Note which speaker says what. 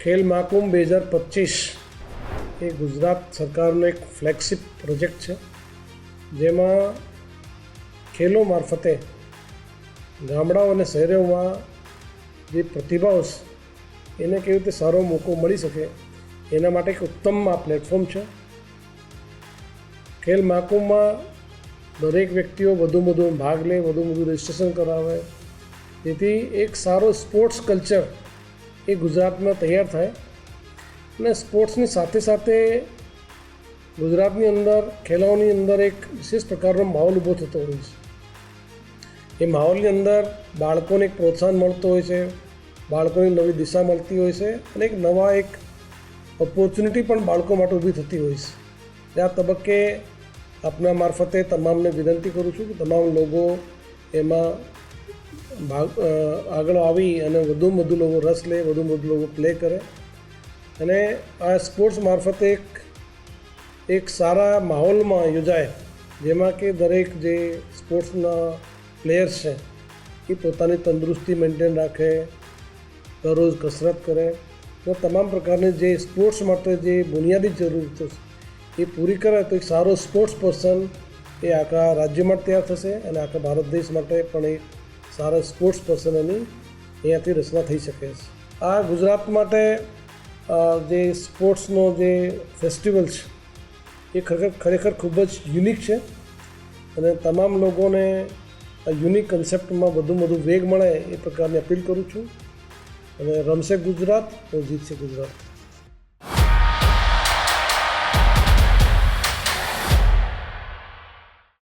Speaker 1: ખેલ મહાકુંભ બે હજાર પચીસ એ ગુજરાત સરકારનો એક ફ્લેગશિપ પ્રોજેક્ટ છે. જેમાં ખેલો મારફતે ગામડાઓ અને શહેરોમાં જે પ્રતિભાઓ છે, એને કેવી રીતે સારો મોકો મળી શકે, એના માટે એક ઉત્તમ આ પ્લેટફોર્મ છે. ખેલ મહાકુંભમાં દરેક વ્યક્તિઓ વધુ વધુ ભાગ લે, વધુ વધુ રજિસ્ટ્રેશન કરાવે. જેથી એક સારો સ્પોર્ટ્સ કલ્ચર એ ગુજરાતમાં તૈયાર થાય. અને સ્પોર્ટ્સની સાથે સાથે ગુજરાતની અંદર ખેલાઓની અંદર એક વિશેષ પ્રકારનો માહોલ ઊભો થતો હોય છે. એ માહોલની અંદર બાળકોને એક પ્રોત્સાહન મળતું હોય છે, બાળકોને નવી દિશા મળતી હોય છે અને એક નવા એક ઓપોર્ચ્યુનિટી પણ બાળકો માટે ઊભી થતી હોય છે. આ તબક્કે આપના મારફતે તમામને વિનંતી કરું છું કે તમામ લોકો એમાં ભાગ આગળ આવી અને વધુમાં વધુ લોકો રસ લે, વધુમાં વધુ લોકો પ્લે કરે. અને આ સ્પોર્ટ્સ મારફતે એક એક સારા માહોલમાં યોજાય, જેમાં કે દરેક જે સ્પોર્ટ્સના પ્લેયર્સ છે, એ પોતાની તંદુરસ્તી મેન્ટેન રાખે, દરરોજ કસરત કરે. તો તમામ પ્રકારની જે સ્પોર્ટ્સ માટે જે બુનિયાદી જરૂરતો છે, એ પૂરી કરે તો એક સારો સ્પોર્ટ્સ પર્સન એ આખા રાજ્ય માટે તૈયાર થશે અને આખા ભારત દેશ માટે પણ એક સારા સ્પોર્ટ્સ પર્સન એની અહીંયાથી રચના થઈ શકે છે. આ ગુજરાત માટે જે સ્પોર્ટ્સનો જે ફેસ્ટિવલ છે, એ ખરેખર ખરેખર ખૂબ જ યુનિક છે અને તમામ લોકોને આ યુનિક કન્સેપ્ટમાં વધુ વધુ વેગ મળે એ પ્રકારની અપીલ કરું છું. અને રમશે ગુજરાત તો જીતશે ગુજરાત.